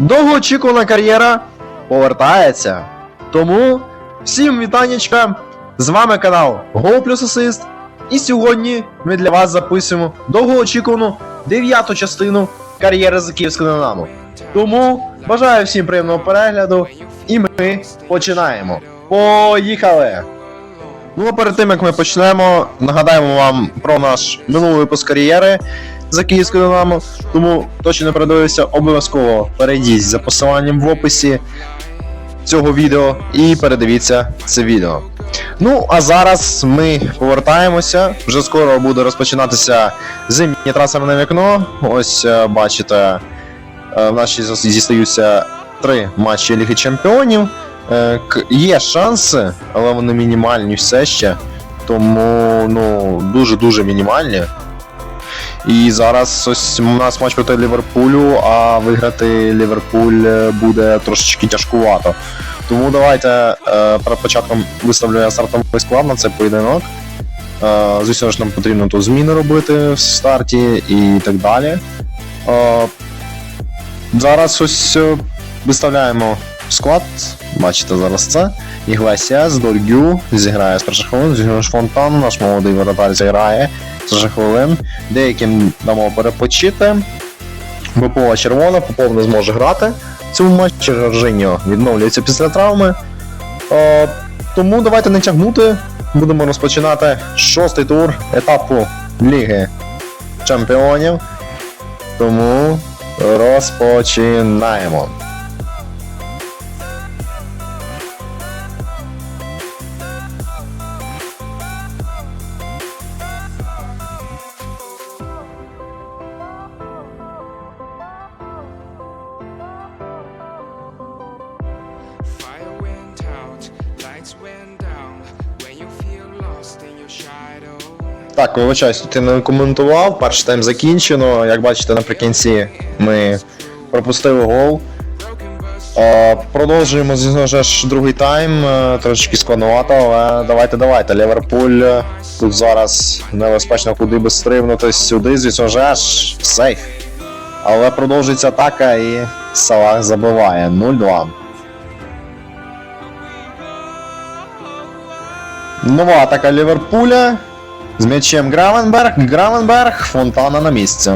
Довгоочікувана кар'єра повертається. Тому всім вітаннячка! З вами канал Go Plus Assist. І сьогодні ми для вас записуємо довгоочікувану дев'яту частину кар'єри за Київського Динамо. Тому бажаю всім приємного перегляду, і ми починаємо. Поїхали! Ну а перед тим як ми почнемо, нагадаємо вам про наш минулий випуск кар'єри за Київською Динамо. Тому хто ще не передивився, обов'язково перейдіть за посиланням в описі цього відео і передивіться це відео. Ну, а зараз ми повертаємося. Вже скоро буде розпочинатися зимнє трансферне вікно. Ось е, бачите, е, в нашій зістаються три матчі Ліги Чемпіонів. Е, Є шанси, але вони мінімальні все ще. Тому ну, дуже-дуже мінімальні. І зараз ось у нас матч проти Ліверпулю, а виграти Ліверпуль е, буде трошечки тяжкувато. Тому давайте е, перед початком виставлю я стартовий склад на цей поєдинок. Е, звісно ж, нам потрібно тут зміни робити в старті і так далі. Зараз ось виставляємо склад. Бачите зараз це. Іглесіас, Дольгю зіграє з перших хвилин, Зіграш Фонтан, наш молодий воротар зіграє з перших хвилин. Деяким дамо перепочити. Попова червона, Попов не зможе грати в цьому матчі. Жоржиньо відновлюється після травми. Е, тому давайте не тягнути. Будемо розпочинати шостий тур етапу Ліги Чемпіонів. Тому розпочинаємо. Так, вибачаюсь, тут не коментував. Перший тайм закінчено. Як бачите, наприкінці ми пропустили гол. Е, Продовжуємо звісно ж другий тайм. е, Трошечки складновато, але давайте, давайте. Ліверпуль е, тут зараз небезпечно куди би стрибнути сюди, звісно ж, сейф. Але продовжується атака і Салах забиває 0-2. Нова атака Ліверпуля. З м'ячем Гравенберг. Гравенберг, Фонтана на місці.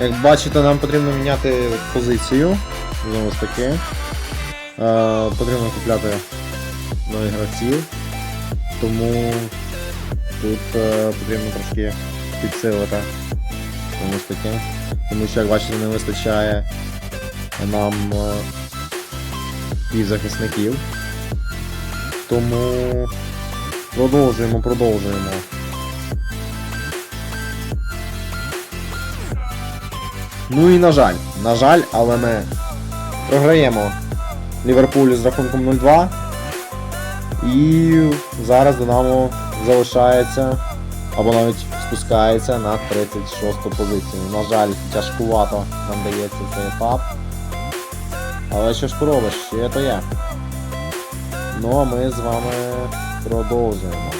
Як бачите, нам потрібно міняти позицію. Знову ж таки. Е, потрібно купляти нових гравців. Тому тут е, потрібно трошки підсилити. Знову ж таки. Тому що, як бачите, не вистачає нам е, півзахисників. Тому продовжуємо, продовжуємо. Ну і на жаль, на жаль, але ми програємо Ліверпулю з рахунком 0-2. І зараз Динамо залишається або навіть спускається на 36 позицію. На жаль, тяжкувато нам дається цей етап. Але що ж поробиш, ще то є. Ну а ми з вами продовжуємо.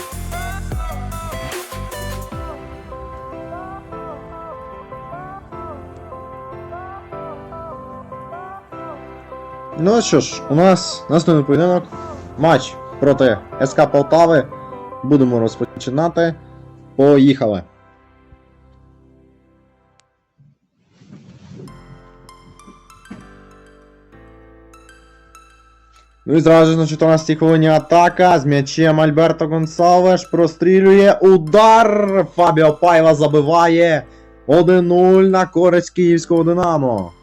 Ну що ж, у нас наступний поєдинок. Матч проти СК Полтави. Будемо розпочинати. Поїхали. Ну і зразу ж на 14 хвилині атака з м'ячем Альберто Гонсалвеш прострілює удар. Фабіо Пайва забиває 1-0 на користь київського Динамо. Time.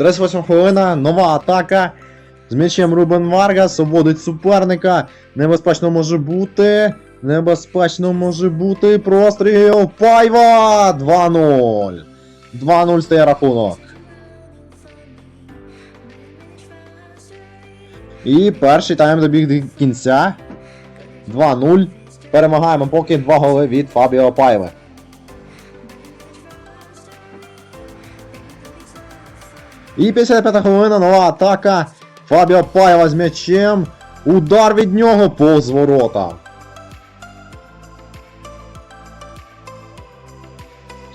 38 хвилина, нова атака. З м'ячем Рубен Варгас обводить суперника. Небезпечно може бути. Небезпечно може бути. Простріл Пайва! 2-0. 2-0 стає рахунок. І перший тайм добіг до кінця. 2-0. Перемагаємо поки два голи від Фабіо Пайви. І 55 хвилина, нова атака. Фабіо Паєва з м'ячем. Удар від нього повз ворота.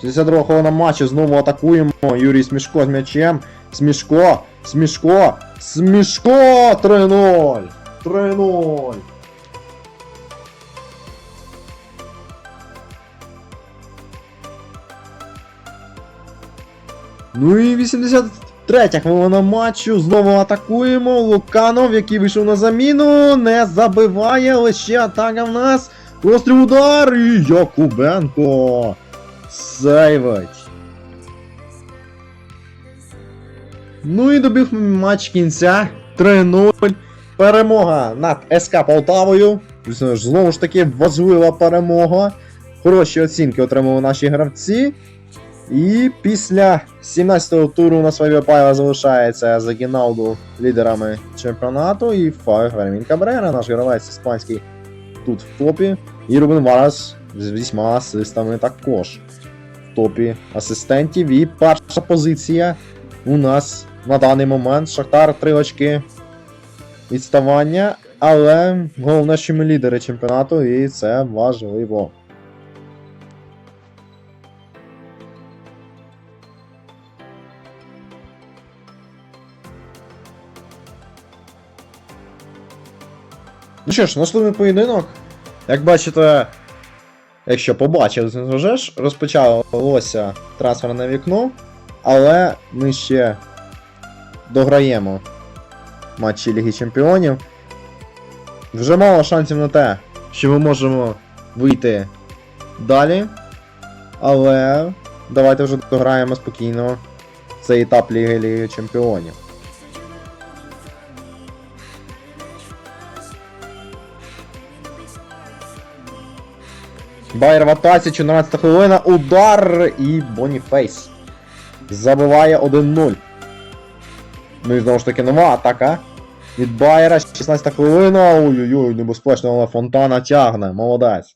62 хвилина матчу, знову атакуємо. Юрій Смішко з м'ячем. Смішко, Смішко, Смішко! 3-0! 3-0! Ну і 83 хвилина матчу. Знову атакуємо. Луканов, який вийшов на заміну, не забиває, лише атака в нас. Постріл удар і Якубенко. Сейвить. Ну і добіг матч кінця. 3-0. Перемога над СК Полтавою. Знову ж таки важлива перемога. Хороші оцінки отримали наші гравці. І після 17-го туру у нас Фабіо Паєва залишається за Гіналду лідерами чемпіонату. І Фермін Кабрера, наш гравець іспанський, тут в топі. І Рубен Варас з 8 асистами також топі асистентів. І перша позиція у нас на даний момент. Шахтар 3 очки відставання. Але головне, що ми лідери чемпіонату, і це важливо. Ну що ж, наступний поєдинок. Як бачите, якщо побачили, ти вже ж, розпочалося трансферне вікно, але ми ще дограємо матчі Ліги Чемпіонів. Вже мало шансів на те, що ми можемо вийти далі. Але давайте вже дограємо спокійно цей етап Ліги Ліги Чемпіонів. Байер в атаці, 14 хвилина, удар і Боніфейс. Забиває 1-0. Ну і знову ж таки нова атака. Від Байера, 16 хвилина. Ой-ой-ой, небезпечно, але фонтана тягне. Молодець.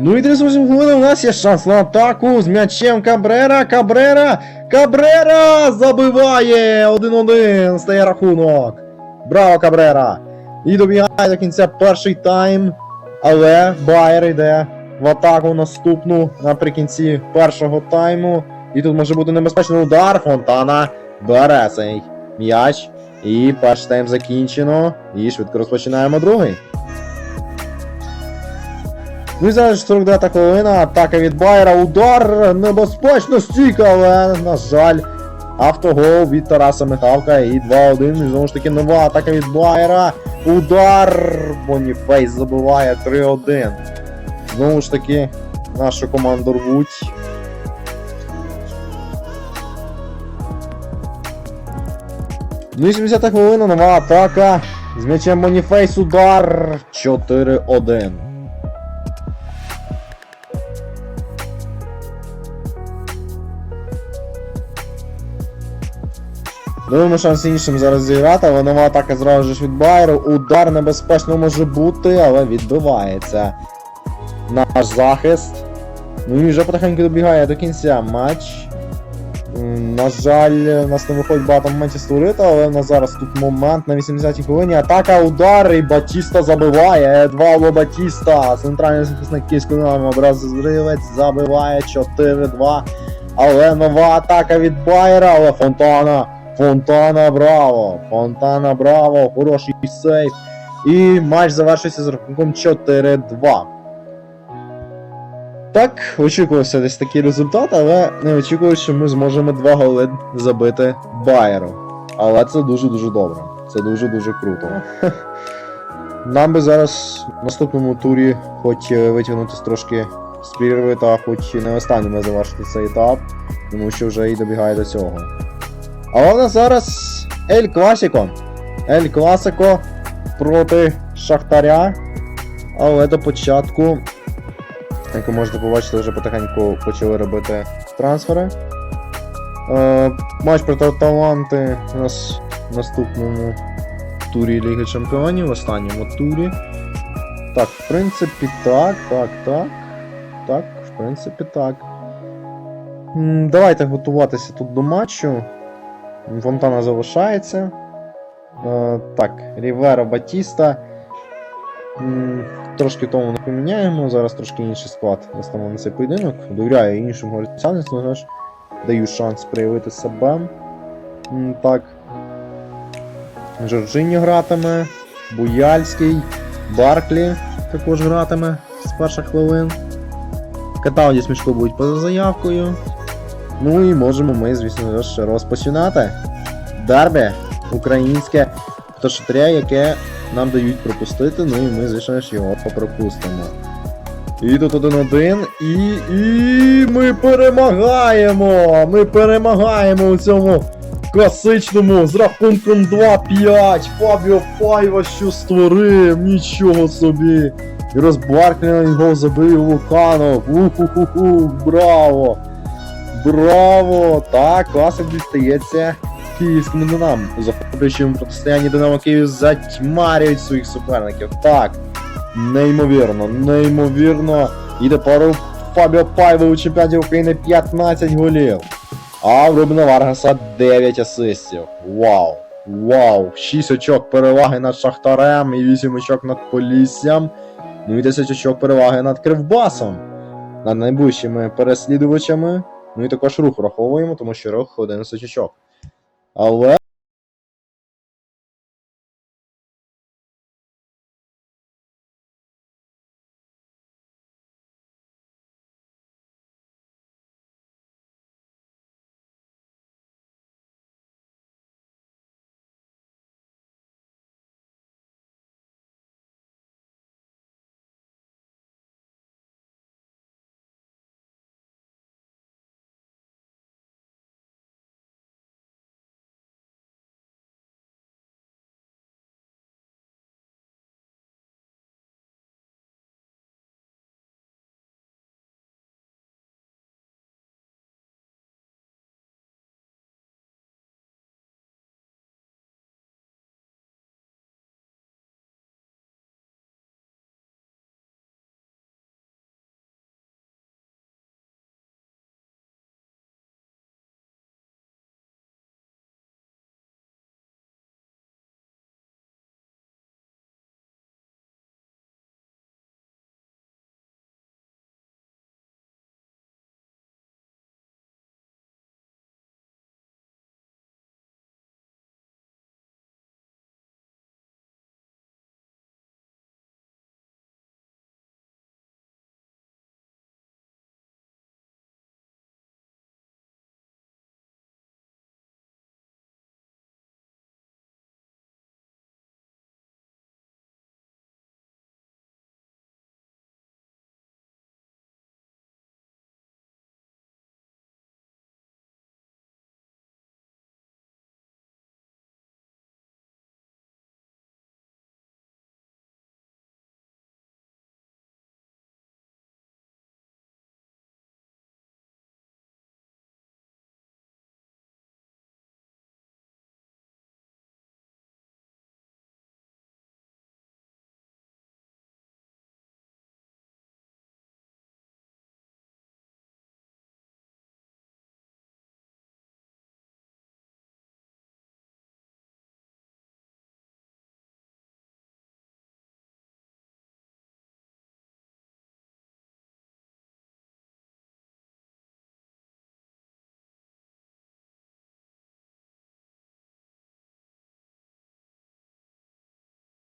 Ну і 38 хвилин у нас є шанс на атаку з м'ячем Кабрера. Кабрера! Кабрера! Забиває! 1-1. Стає рахунок. Браво, Кабрера! І добігає до кінця перший тайм. Але Байер йде в атаку наступну наприкінці першого тайму. І тут може бути небезпечний удар. Фонтана бере цей м'яч. І перший тайм закінчено. І швидко розпочинаємо другий. Ну і зараз 49 хвилина, атака від Байера, удар, небезпечно стійка, але, на жаль, автогол від Тараса Михавка і 2-1. І знову ж таки нова атака від Байера. Удар! Боніфейс забиває 3-1. Знову ж таки, нашу команду рвуть. Ну і 70 хвилина, нова атака. З м'ячем Боніфейс удар 4-1. Думаю, шанс іншим зараз зіграти, але нова атака зразу ж від Байеру. Удар небезпечно може бути, але відбивається наш захист. Ну і вже потихеньку добігає до кінця матч. На жаль, у нас не виходить багато моментів створити, але у нас зараз тут момент на 80-й хвилині. Атака, удар, і Батіста забиває. Едвало Батіста. Центральний захисник київської Динамо, бразилець забиває 4-2. Але нова атака від Байера, але Фонтана. Фонтана Браво! Фонтана Браво! Хороший сейф. І матч завершився з рахунком 4-2. Так, очікувався десь такий результат, але не очікував, що ми зможемо два голи забити Байеру. Але це дуже-дуже добре. Це дуже-дуже круто. Нам би зараз в наступному турі хоч е, витягнутися трошки з прірви, та хоч не останніми завершити цей етап, тому що вже і добігає до цього. А у нас зараз Ель Класіко. Ель Класико проти Шахтаря. Але до початку, як ви можете побачити, вже потихеньку почали робити трансфери. Е, матч проти Аталанти у нас в наступному турі Ліги Чемпіонів, в останньому турі. Так, в принципі, так, так, так. Так, В принципі, так. Давайте готуватися тут до матчу. Фонтана залишається. Е, так, Рівера Батіста. Трошки тому не поміняємо. Зараз трошки інший склад наставимо на цей поєдинок. Довіряю іншим горцям, знаєш, даю шанс проявити себе. Так. Жоржиньо гратиме, Буяльський, Барклі також гратиме з перших хвилин. Катауді Смішко будуть поза заявкою. Ну і можемо ми, звісно ж, розпочинати. Дербі українське пташотря, яке нам дають пропустити, ну і ми, звісно ж, його пропустимо. І тут один-один, і, і ми перемагаємо! Ми перемагаємо у цьому класичному з рахунком 2-5. Фабіо Файва що створив, нічого собі. І розбарклений гол забив Луканов. Уху-ху-ху, браво! Браво! Так, класик дістається київському. У захоплюючому протистоянні Динамо Київ затьмарюють своїх суперників. Так. Неймовірно, неймовірно. І тепер у Фабіо Пайво у чемпіонаті України 15 голів. А в Рубіна Варгаса 9 асистів. Вау! Вау! 6 очок переваги над Шахтарем і 8 очок над Поліссям. Ну і 10 очок переваги над Кривбасом. Над найближчими переслідувачами. Ну і також рух враховуємо, тому що рух 11 очок. Але.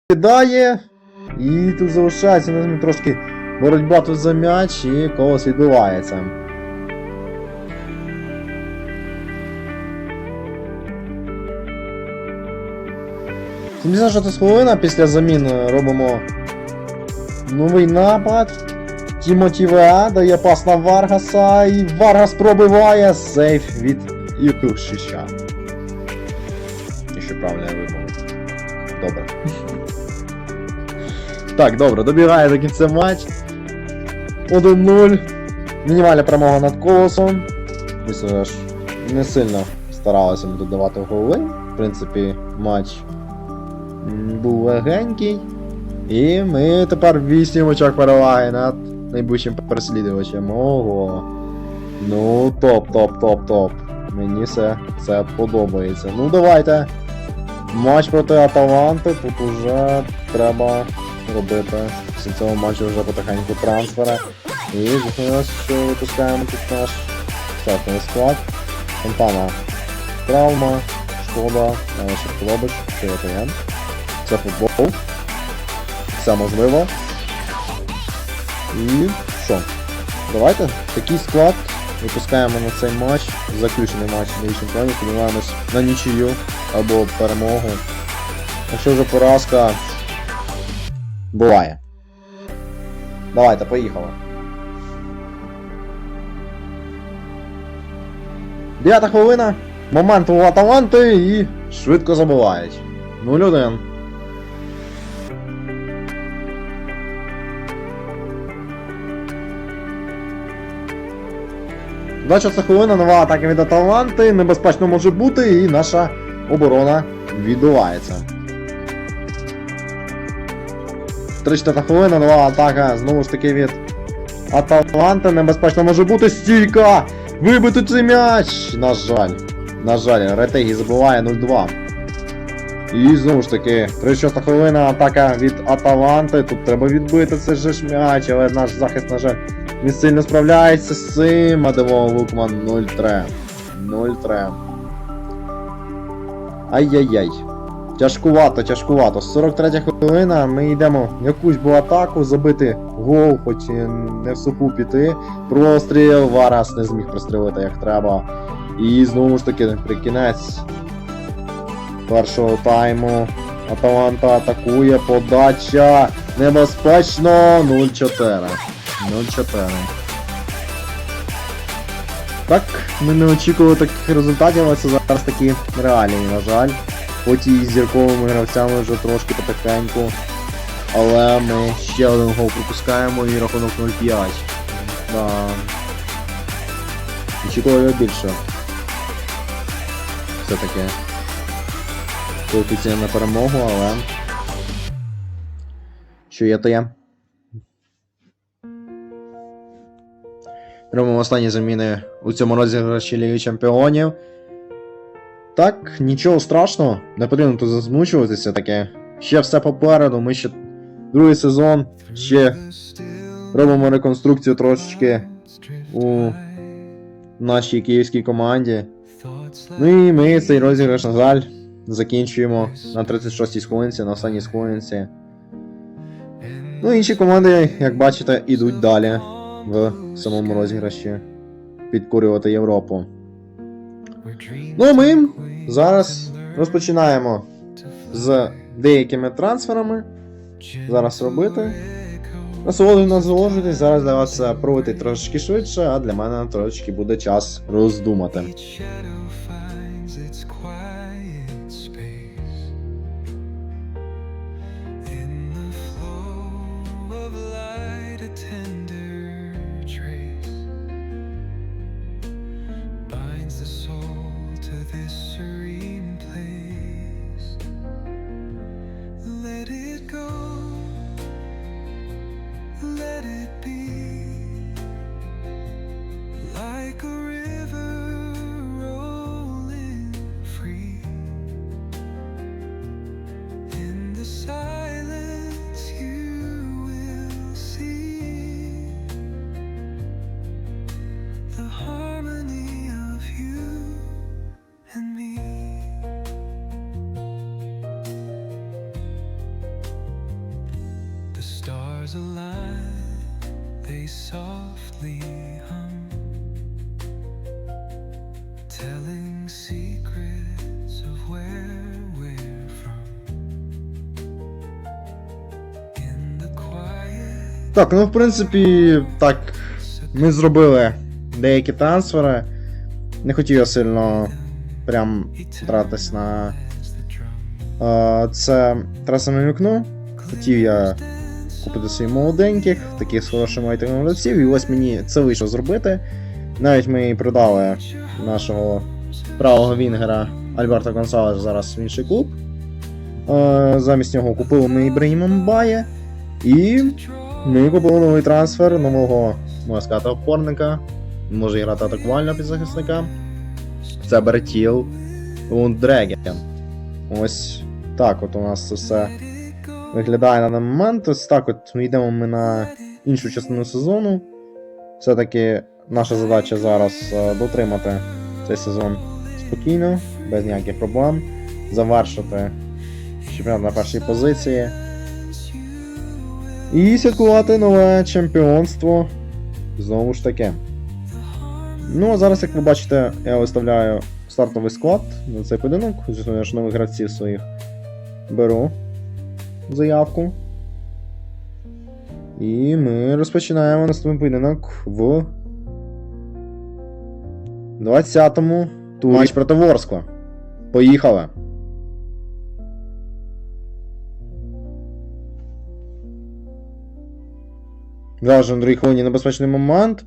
Кидає. І тут залишається на ним трошки боротьба тут за м'яч і колос відбувається. Сімдесят шоста хвилина після заміни робимо новий напад. Тімоті ВА дає пас на Варгаса і Варгас пробиває сейф від Іркушича. Якщо правильно я вимовив. Добре. Так, добре, добігає до кінця матч. 1-0. Мінімальна перемога над колосом. Звісно ж, не сильно старалися додавати голи. В принципі, матч був легенький. І ми тепер 8 очок переваги над найближчим переслідувачем. Ого. Ну, топ, топ, топ, топ. Мені все це подобається. Ну давайте. Матч проти Аталанти. Тут уже треба робити після цього матчу вже потихеньку трансфери. І звісно, що випускаємо тут наш стартовий склад. Фонтана травма, шкода, Шерклобич, КТМ. Це футбол. Все можливо. І що? Давайте такий склад випускаємо на цей матч, заключений матч Ліги Чемпіонів, сподіваємось на нічию або перемогу. Якщо вже поразка буває. Давайте, поїхали. Дев'ята хвилина. Момент у Аталанти і швидко забувають. 0-1. Двадцять хвилина, нова атака від Аталанти. Небезпечно може бути, і наша оборона відбувається. 34 хвилина, нова атака, знову ж таки від Аталанти. Небезпечно може бути стійка! Вибити цей м'яч! На жаль. На жаль, Ретегі забуває 0-2. І знову ж таки, 36 хвилина атака від Аталанти. Тут треба відбити цей же ж м'яч, але наш захист, на жаль, не сильно справляється з цим. Адемо Лукман 0-3. 0-3. Ай-яй-яй. Тяжкувато, тяжкувато. 43 хвилина, ми йдемо в якусь бу атаку, забити гол, хоч і не в суху піти. Простріл, Варас не зміг прострілити як треба. І знову ж таки, при кінець першого тайму. Аталанта атакує, подача. Небезпечно 0-4. 0-4. Так, ми не очікували таких результатів, але це зараз такі реалії, на жаль. Хоч і зірковими гравцями вже трошки потихеньку. Але ми ще один гол пропускаємо і рахунок 0-5. Да. Очікували більше. Все-таки. Коефіцієнт на перемогу, але. Що є, то є. Робимо останні заміни у цьому розіграші Ліги Чемпіонів. Так, нічого страшного, не потрібно тут засмучуватися таке. Ще все попереду, ми ще другий сезон, ще робимо реконструкцію трошечки у нашій київській команді. Ну і ми цей розіграш, на жаль, закінчуємо на 36-й хвилинці, на останній хвилинці. Ну, інші команди, як бачите, ідуть далі в самому розіграші підкорювати Європу. Ну, ми зараз розпочинаємо з деякими трансферами. Зараз робити. Насолоджуйтесь, зараз для вас це проводити трошечки швидше, а для мене трошечки буде час роздумати. echoes. Так, ну в принципі, так, ми зробили деякі трансфери. Не хотів я сильно прям тратись на е, це трасове вікно. Хотів я купити собі молоденьких, таких з хорошими рейтингом гравців, і ось мені це вийшло зробити. Навіть ми продали нашого правого вінгера Альберта Гонсалеса зараз в інший клуб. Е, замість нього купили ми Ібрагіма Мбає. І Ми купили новий трансфер нового, можна сказати, опорника. Може грати атакувального підзахисника. Це Бертіл Лундреген. Ось так от у нас це все виглядає на даний момент. Ось так от йдемо ми на іншу частину сезону. Все-таки наша задача зараз е, дотримати цей сезон спокійно, без ніяких проблем. Завершити чемпіонат на першій позиції. І святкувати нове чемпіонство. Знову ж таки. Ну, а зараз, як ви бачите, я виставляю стартовий склад на цей поєдинок. Звісно, я ж нових гравців своїх беру заявку. І ми розпочинаємо наступний поєдинок в 20-му турі матч проти Ворскла. Поїхали! Зараз Андрій хвилині небезпечний момент.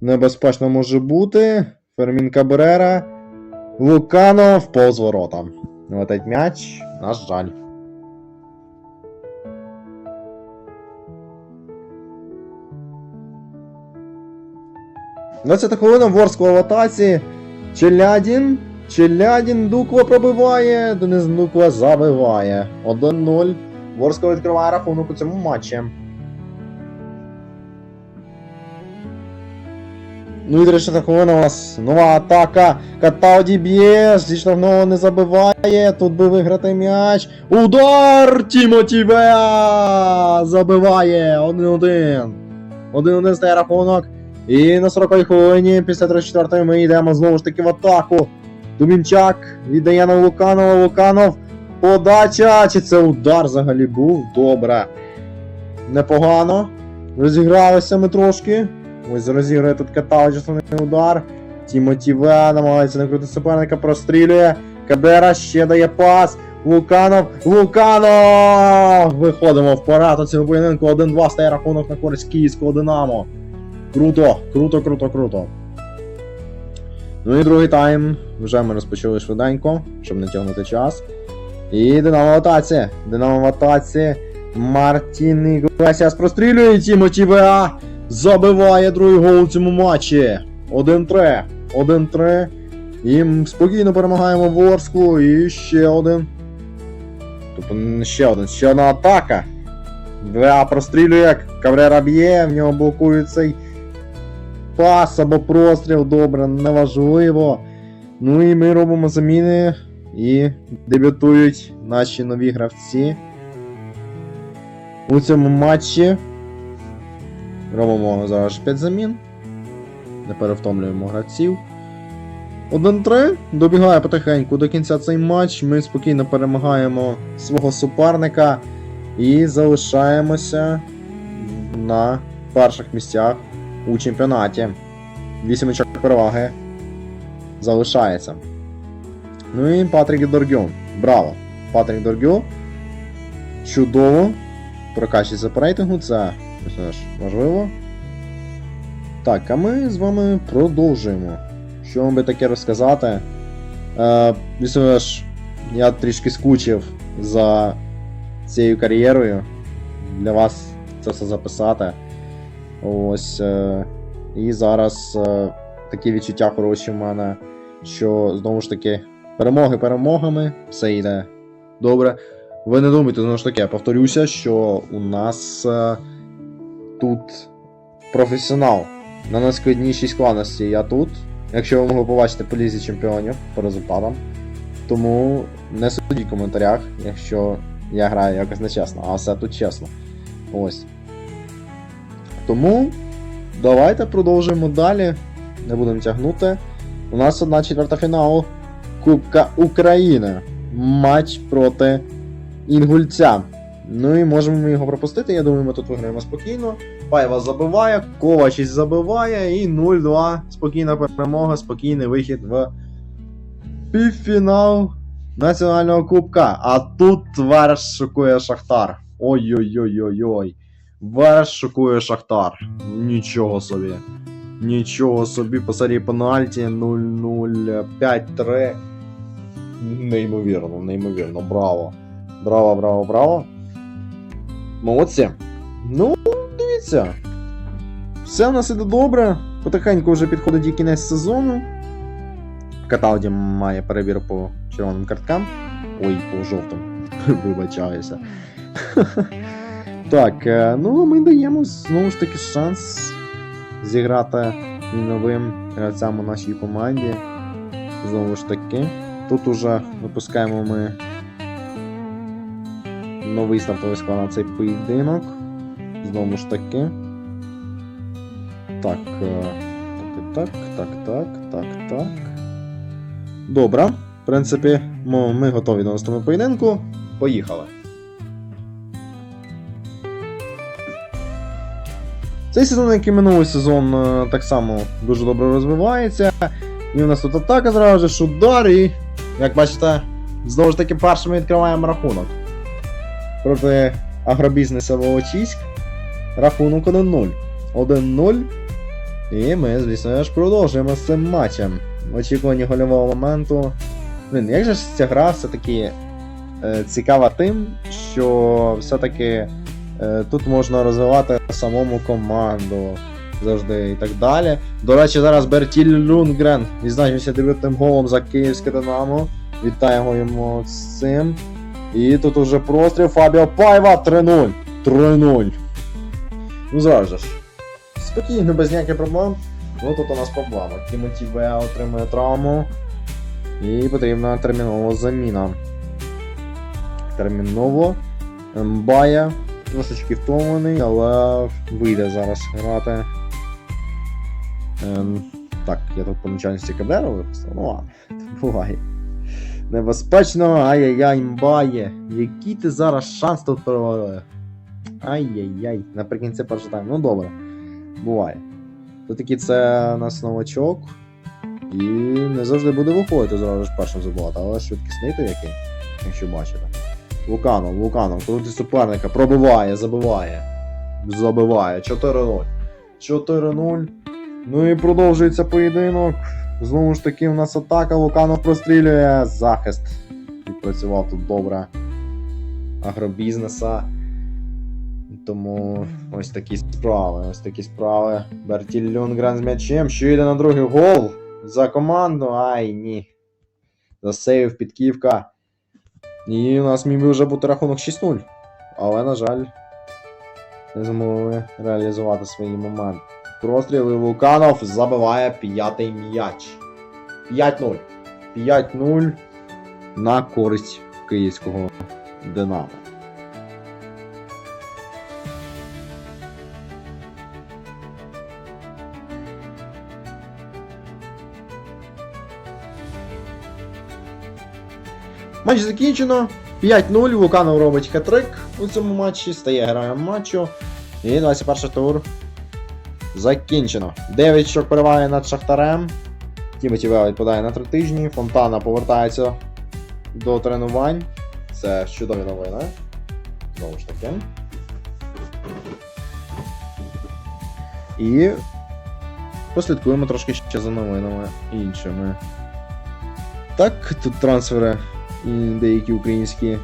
Небезпечно може бути. Фермін Кабрера. Луканов повз ворота. Летить м'яч. На жаль. Двадцята хвилина Ворскла в атаці. Челядін. Челядін Дукла пробиває. Денис Дукла забиває. 1-0. Ворскла відкриває рахунок у цьому матчі. Ну і 30 хвилина у нас нова атака. Катауді б'є, зі штрафного не забиває. Тут би виграти м'яч. Удар! Тімоті Веа! Забиває! 1-1. 1-1 стає рахунок. І на 40 хвилині після 34-ї ми йдемо знову ж таки в атаку. Дубінчак віддає на Луканова. Луканов. Подача! Чи це удар взагалі був? Добре. Непогано. Розігралися ми трошки. Ось розігрує тут каталич основний удар. Тімоті Ве намагається накрути суперника, прострілює. Кабера ще дає пас. Луканов. Луканов! Виходимо вперед у цьому поєдинку. 1-2 стає рахунок на користь київського Динамо. Круто, круто, круто, круто. Ну і другий тайм. Вже ми розпочали швиденько, щоб не тягнути час. І Динамо в атаці. Динамо в атаці. Мартін Іглесіас прострілює Тімоті Веа. Забиває другий гол у цьому матчі. 1-3. 1-3. І спокійно перемагаємо Ворсклу. І ще один. Тобто м, ще один. Ще одна атака. Веа прострілює. Каврера б'є, в нього блокує цей пас або простріл. Добре, неважливо. Ну і ми робимо заміни. І дебютують наші нові гравці. У цьому матчі. Робимо зараз 5 замін. Не перевтомлюємо гравців. 1-3. Добігає потихеньку до кінця цей матч. Ми спокійно перемагаємо свого суперника і залишаємося на перших місцях у чемпіонаті. 8 очок переваги залишається. Ну і Патрік Доргю. Браво! Патрік Доргю. Чудово. Прокачується по рейтингу, це ж важливо. Так, а ми з вами продовжуємо. Що вам би таке розказати? Е, ж, я трішки скучив за цією кар'єрою. Для вас це все записати. Ось. Е, і зараз е, такі відчуття хороші в мене, що знову ж таки перемоги перемогами, все йде добре. Ви не думайте, знову ж таки, я повторюся, що у нас е, тут професіонал на найскладнішій складності. Я тут. Якщо ви могли побачити по лізі чемпіонів по результатам. Тому не судіть в коментарях, якщо я граю якось нечесно, а все тут чесно. Ось. Тому давайте продовжуємо далі. Не будемо тягнути. У нас одна четверта фіналу Кубка України. Матч проти Інгульця. Ну і можемо ми його пропустити. Я думаю, ми тут виграємо спокійно. Пайва забиває, Ковачіч забиває і 0-2. Спокійна перемога, спокійний вихід в півфінал Національного Кубка. А тут Верш шокує Шахтар. Ой-ой-ой-ой-ой. Верш шокує Шахтар. Нічого собі. Нічого собі по серії пенальті 0-0 5-3. Неймовірно, неймовірно, браво. Браво, браво, браво. Молодці. Ну, все. Все у нас іде добре. Потихеньку вже підходить і кінець сезону. Каталді має перевір по червоним карткам. Ой, по жовтим. Вибачаюся. так, е, ну ми даємо знову ж таки шанс зіграти новим гравцям у нашій команді. Знову ж таки. Тут уже випускаємо ми новий стартовий склад на цей поєдинок. Знову ж таки. Так. е, Так, так, так, так, так, так. Добре. В принципі, ми, готові до наступного поєдинку. Поїхали. Цей сезон, як і минулий сезон, е, так само дуже добре розвивається. І у нас тут атака зразу ж удар, і, як бачите, знову ж таки першими відкриваємо рахунок. Проти агробізнеса Волочиськ. Рахунок 1-0. 1-0. І ми, звісно ж, продовжуємо з цим матчем. В очікуванні гольового моменту. Блін, як же ж ця гра все-таки е, цікава тим, що все-таки е, тут можна розвивати самому команду завжди і так далі. До речі, зараз Бертіль Люнгрен відзначився дебютним голом за київське Динамо. Вітаємо йому з цим. І тут уже простріл Фабіо Пайва 3-0. 3-0. Ну зараз же. Спокійно, без ніяких проблем. Ну тут у нас проблема. Тімоті Веа отримує травму. І потрібна термінова заміна. Терміново. Мбая трошечки втомлений, але вийде зараз грати. Ем, так, я тут по начальності Каберу випустив. Ну ладно, буває. Небезпечно, ай-яй-яй, мбає. Який ти зараз шанс тут провалив? Ай-яй-яй. Наприкінці першого тайму. Ну добре. Буває. То таки це у нас новачок. І не завжди буде виходити зразу ж першим забувати, але швидкісний то який, якщо бачите. Луканов, Луканов, крутить суперника, пробиває, забиває. Забиває. 4-0. 4-0. Ну і продовжується поєдинок. Знову ж таки, у нас атака, Луканов прострілює. Захист. Відпрацював тут добре. Агробізнеса. Тому ось такі справи. Ось такі справи. Бертіль Люнгрен з м'ячем. Що йде на другий гол за команду. Ай, ні. Засейв підківка. І у нас міг би вже бути рахунок 6-0. Але, на жаль, не змогли реалізувати свої моменти. Простріл і Луканов забиває п'ятий м'яч. 5-0. 5-0 на користь київського Динамо. Матч закінчено. 5-0. Луканов робить хет-трик у цьому матчі, стає героєм матчу. І 21 тур закінчено. 9 очок перевагає над Шахтарем. Тімоті Веа відпадає на 3 тижні. Фонтана повертається до тренувань. Це чудові новини. Знову ж таки. І послідкуємо трошки ще за новинами іншими. Так, тут трансфери і деякі українські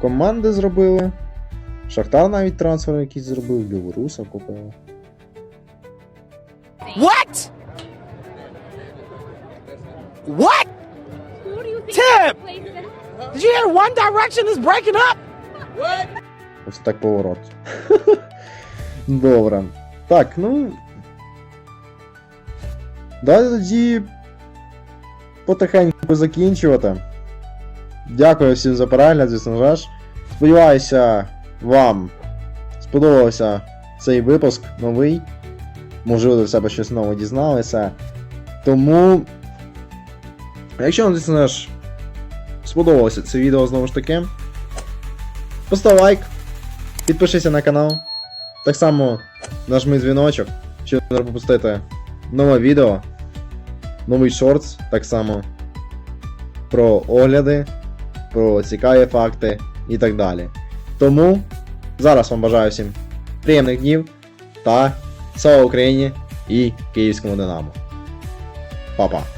команди зробили. Шахтар навіть трансфери якісь зробив, Білоруса купив. What? What? Who do you think Tip! Did you hear One Direction is breaking up? Ось так поворот. Добре. Так, ну. Далі тоді потихеньку закінчувати. Дякую всім за перегляд, звісно ж. Сподіваюся, вам сподобався цей випуск новий. Можливо, для себе щось нове дізналися. Тому. Якщо вам, звісно ж, сподобалося це відео знову ж таки. Постав лайк, підпишися на канал. Так само нажми дзвіночок, щоб не пропустити нове відео, новий шортс, так само про огляди, про цікаві факти і так далі. Тому зараз вам бажаю всім приємних днів та слава Україні і Київському Динамо. Па-па!